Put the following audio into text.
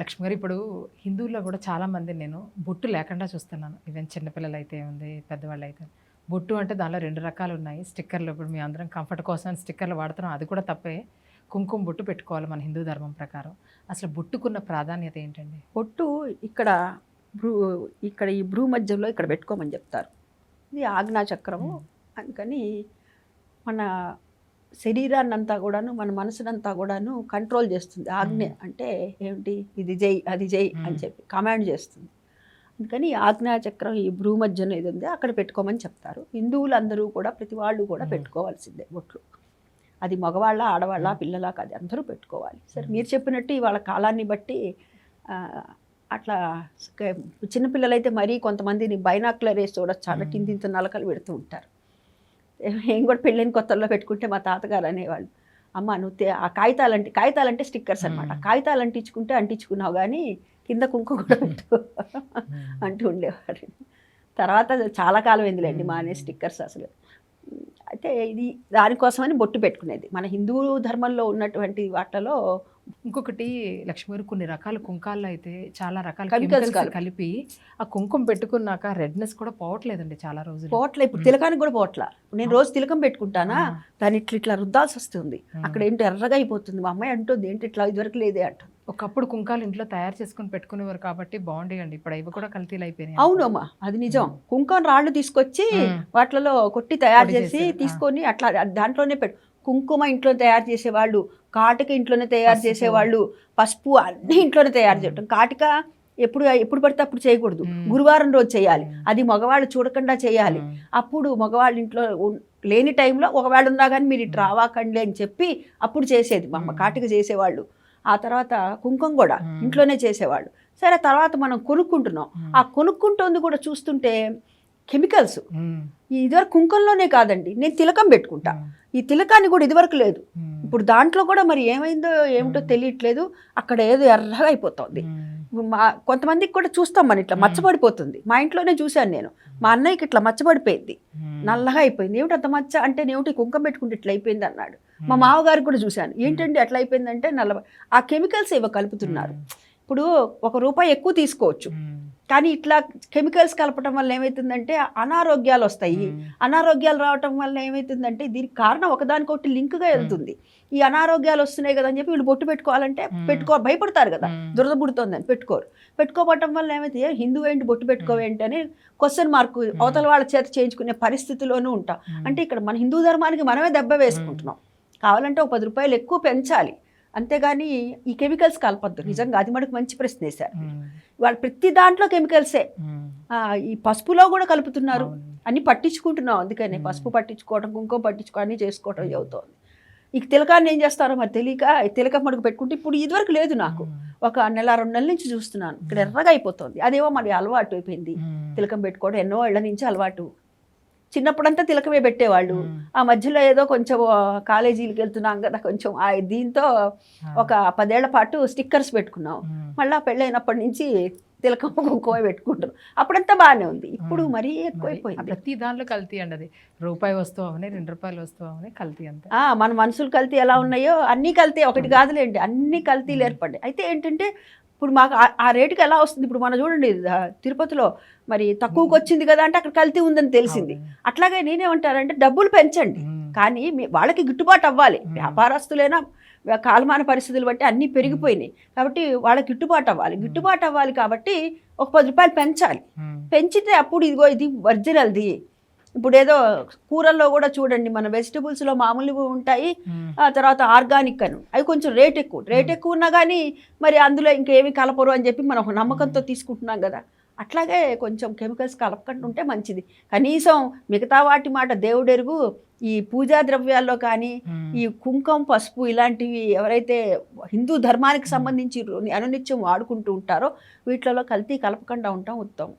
లక్ష్మి గారు ఇప్పుడు హిందువుల్లో కూడా చాలా మంది నేను బొట్టు లేకుండా చూస్తున్నాను. ఈవెన్ చిన్నపిల్లలు అయితే ఉంది పెద్దవాళ్ళు అయితే బొట్టు అంటే దానిలో రెండు రకాలు ఉన్నాయి. స్టిక్కర్లు ఇప్పుడు మీ అందరం కంఫర్ట్ కోసం స్టిక్కర్లు వాడుతున్నాం. అది కూడా తప్పే. కుంకుమ బొట్టు పెట్టుకోవాలి మన హిందూ ధర్మం ప్రకారం. అసలు బొట్టుకున్న ప్రాధాన్యత ఏంటండి? పొట్టు ఇక్కడ భ్రూ ఇక్కడ ఈ భ్రూ మధ్యలో ఇక్కడ పెట్టుకోమని చెప్తారు. ఇది ఆజ్ఞా చక్రము అందుకని మన శరీరాన్ని అంతా కూడాను మన మనసునంతా కూడాను కంట్రోల్ చేస్తుంది. ఆజ్ఞ అంటే ఏమిటి? ఇది జై అది జై అని. చెప్పి కమాండ్ చేస్తుంది. అందుకని ఈ ఆజ్ఞా చక్రం ఈ భ్రూ మధ్యన ఏది ఉంది అక్కడ పెట్టుకోమని చెప్తారు. హిందువులందరూ కూడా ప్రతి వాళ్ళు కూడా. పెట్టుకోవాల్సిందే బొట్లు అది మగవాళ్ళ ఆడవాళ్ళ పిల్లల కాదు అందరూ పెట్టుకోవాలి. సరే మీరు చెప్పినట్టు ఇవాళ కాలాన్ని బట్టి అట్లా చిన్నపిల్లలైతే మరీ కొంతమందిని బైనాక్లర్ వేసి చూడొచ్చు. చాలా మ్మ్. ఇంత నలకలు పెడుతూ ఉంటారు. ఏం కూడా పెళ్ళైన కొత్తల్లో పెట్టుకుంటే మా తాతగారు అనేవాళ్ళు. అమ్మ నువ్వు ఆ కాగితాలు అంటే కాగితాలు అంటే స్టిక్కర్స్ అనమాట. కాగితాలు అంటించుకుంటే అంటించుకున్నావు కానీ కింద కుంకుమ కూడా పెట్టు అంటూ ఉండేవారు. తర్వాత చాలా కాలం మ్మ్. మానే స్టిక్కర్స్ అసలు. అయితే ఇది దానికోసమని బొట్టు పెట్టుకునేది. మన హిందూ ధర్మంలో ఉన్నటువంటి వాటిలో ఇంకొకటి లక్ష్మి గారు కొన్ని రకాల కుంకాల్లో అయితే చాలా రకాల కెమికల్స్ కలిపి. ఆ కుంకుమ పెట్టుకున్నాక రెడ్నెస్ కూడా పోవట్లేదండి చాలా రోజులు. పోట్ల ఇప్పుడు. తిలకానికి కూడా పోట్ల నేను రోజు తిలకం పెట్టుకుంటానా? ఆ, దాన్ని ఇట్లా ఇట్లా రుద్దాల్సి వస్తుంది. అక్కడ ఏంటి ఎర్రగా అయిపోతుంది. మా అమ్మాయి అంటుంది ఏంటి ఇట్లా? ఇదివరకు లేదే అంటుంది. ఒకప్పుడు కుంకాలు ఇంట్లో తయారు చేసుకుని పెట్టుకునేవారు కాబట్టి బాగుండేయండి ఇప్పుడు అవి కూడా కల్తీలు అయిపోయినాయి అవునమ్మా అది నిజం. కుంకుమ రాళ్ళు తీసుకొచ్చి. వాటిలో కొట్టి తయారు చేసి. తీసుకొని అట్లా దాంట్లోనే పెట్టు. కుంకుమ ఇంట్లో తయారు చేసేవాళ్ళు కాటిక ఇంట్లోనే తయారు. చేసేవాళ్ళు పసుపు అన్ని ఇంట్లోనే తయారు చేయటం కాటిక ఎప్పుడు ఎప్పుడు పడితే అప్పుడు చేయకూడదు. గురువారం రోజు చేయాలి. అది మగవాళ్ళు చూడకుండా చేయాలి. అప్పుడు మగవాళ్ళ ఇంట్లో లేని టైంలో ఒకవేళ ఉన్నా కానీ మీరు ఇటు. రావాకండి అని చెప్పి అప్పుడు చేసేది మా అమ్మ మ్మ్. కాటిక చేసేవాళ్ళు ఆ తర్వాత కుంకుమ కూడా. ఇంట్లోనే చేసేవాళ్ళు సరే తర్వాత మనం కొనుక్కుంటున్నాం. ఆ కొనుక్కుంటోంది కూడా చూస్తుంటే కెమికల్స్ ఇదివరకు కుంకంలోనే కాదండి నేను తిలకం పెట్టుకుంటా. ఈ తిలకాన్ని కూడా ఇదివరకు లేదు. ఇప్పుడు దాంట్లో కూడా మరి ఏమైందో ఏమిటో. తెలియట్లేదు. అక్కడ ఏదో ఎర్రగా అయిపోతుంది. మా కొంతమందికి కూడా చూస్తాం మన ఇట్లా. మచ్చబడిపోతుంది. మా ఇంట్లోనే చూశాను నేను. మా అన్నయ్యకి ఇట్లా మచ్చబడిపోయింది. నల్లగా అయిపోయింది. ఏమిటి అంత మచ్చ అంటే ఏమిటి కుంకం పెట్టుకుంటే ఇట్లా అయిపోయింది అన్నాడు. మా ఉమ్. మామగారికి కూడా చూశాను. ఏంటండి అట్లా అయిపోయిందంటే నల్ల ఆ కెమికల్స్ ఏవో కలుపుతున్నారు. ఇప్పుడు ఒక రూపాయి ఎక్కువ తీసుకోవచ్చు. కానీ ఇట్లా కెమికల్స్ కలపడం వల్ల ఏమవుతుందంటే అనారోగ్యాలు వస్తాయి. అనారోగ్యాలు రావటం వల్ల ఏమవుతుందంటే దీనికి కారణం ఒకదానికొకటి లింక్గా వెళ్తుంది. ఈ అనారోగ్యాలు వస్తున్నాయి కదా అని చెప్పి వీళ్ళు బొట్టు పెట్టుకోవాలంటే. పెట్టుకో భయపడతారు కదా. దురద పుడుతోందని పెట్టుకోరు. పెట్టుకోవటం వల్ల ఏమైతే "ఏ, హిందూ ఏంటి బొట్టు పెట్టుకోవేంటి అని క్వశ్చన్ మార్క్ అవతల వాళ్ళ చేత చేయించుకునే పరిస్థితిలోనూ ఉంటాం. అంటే ఇక్కడ మన హిందూ ధర్మానికి మనమే దెబ్బ వేసుకుంటున్నాం. కావాలంటే ఒక పది రూపాయలు ఎక్కువ పెంచాలి. అంతేగాని ఈ కెమికల్స్ కలపద్దు. నిజంగా అది మనకు మంచి ప్రశ్న వేశారు. వాళ్ళు ప్రతి దాంట్లో కెమికల్సే. ఈ పసుపులో కూడా కలుపుతున్నారు. అన్ని పట్టించుకుంటున్నాం. అందుకని. పసుపు పట్టించుకోవడం కుంకుమ పట్టించుకోవడం అన్ని చేసుకోవడం అవుతోంది ఇక తిలకాన్ని ఏం చేస్తారో మరి తెలియక ఈ తిలకం మడుగు పెట్టుకుంటే ఇప్పుడు ఇదివరకు లేదు నాకు. ఒక నెల రెండు నెలల నుంచి చూస్తున్నాను. ఇక్కడ ఎర్రగా అయిపోతుంది. అదేమో మరి అలవాటు అయిపోయింది. తిలకం పెట్టుకోవడం ఎన్నో ఏళ్ళ నుంచి అలవాటు. చిన్నప్పుడంతా తిలకమే పెట్టేవాళ్ళు. ఆ మధ్యలో ఏదో కొంచెం కాలేజీలకు వెళ్తున్నాం కదా కొంచెం ఆ దీంతో ఒక పదేళ్ళ పాటు స్టిక్కర్స్ పెట్టుకున్నాం. మళ్ళీ పెళ్ళైనప్పటి నుంచి తిలకం కుంకుమ పెట్టుకుంటాం అప్పుడంతా బాగానే ఉంది. ఇప్పుడు. మరీ ఎక్కువైపోయింది. ప్రతి దాంట్లో కల్తీ అండి అది. రూపాయి వస్తువు అవని రెండు రూపాయలు వస్తువు అవని కల్తీ అంతే. మన మనసులు కల్తీ ఎలా ఉన్నాయో అన్నీ కల్తీ. ఒకటి కాదులేండి అన్ని కల్తీలు ఏర్పడ్డాయి. అయితే ఏంటంటే ఇప్పుడు మాకు ఆ- రేటుకి ఎలా వస్తుంది? ఇప్పుడు మనం చూడండి తిరుపతిలో మరి తక్కువకి వచ్చింది కదా అంటే అక్కడ కల్తీ ఉందని తెలిసింది. అట్లాగే నేనేమంటానంటే డబ్బులు పెంచండి. కానీ మీ- వాళ్ళకి గిట్టుబాటు అవ్వాలి. వ్యాపారస్తులైనా వ్య- కాలమాన పరిస్థితులు బట్టి అన్నీ పెరిగిపోయినాయి. కాబట్టి వాళ్ళకి గిట్టుబాటు అవ్వాలి. గిట్టుబాటు అవ్వాలి కాబట్టి ఒక పది రూపాయలు పెంచాలి. పెంచితే అప్పుడు ఇదిగో ఇది ఒరిజినల్ది. ఇప్పుడు ఏదో కూరల్లో కూడా చూడండి మన వెజిటబుల్స్లో మామూలుగా ఉంటాయి. ఆ తర్వాత ఆర్గానిక్ అని. అవి కొంచెం రేట్ ఎక్కువ. రేట్ ఎక్కువ ఉన్నా కానీ మరి అందులో ఇంకేమి కలపరు అని చెప్పి మనం నమ్మకంతో తీసుకుంటున్నాం కదా. అట్లాగే కొంచెం కెమికల్స్ కలపకుండా ఉంటే మంచిది. కనీసం మిగతా వాటి మాట దేవుడెరుగు ఈ పూజా ద్రవ్యాల్లో కానీ. ఈ కుంకం పసుపు ఇలాంటివి ఎవరైతే హిందూ ధర్మానికి సంబంధించి అనునిత్యం వాడుకుంటూ ఉంటారో వీటిలలో కల్తీ కలపకుండా ఉంటాం ఉత్తమం.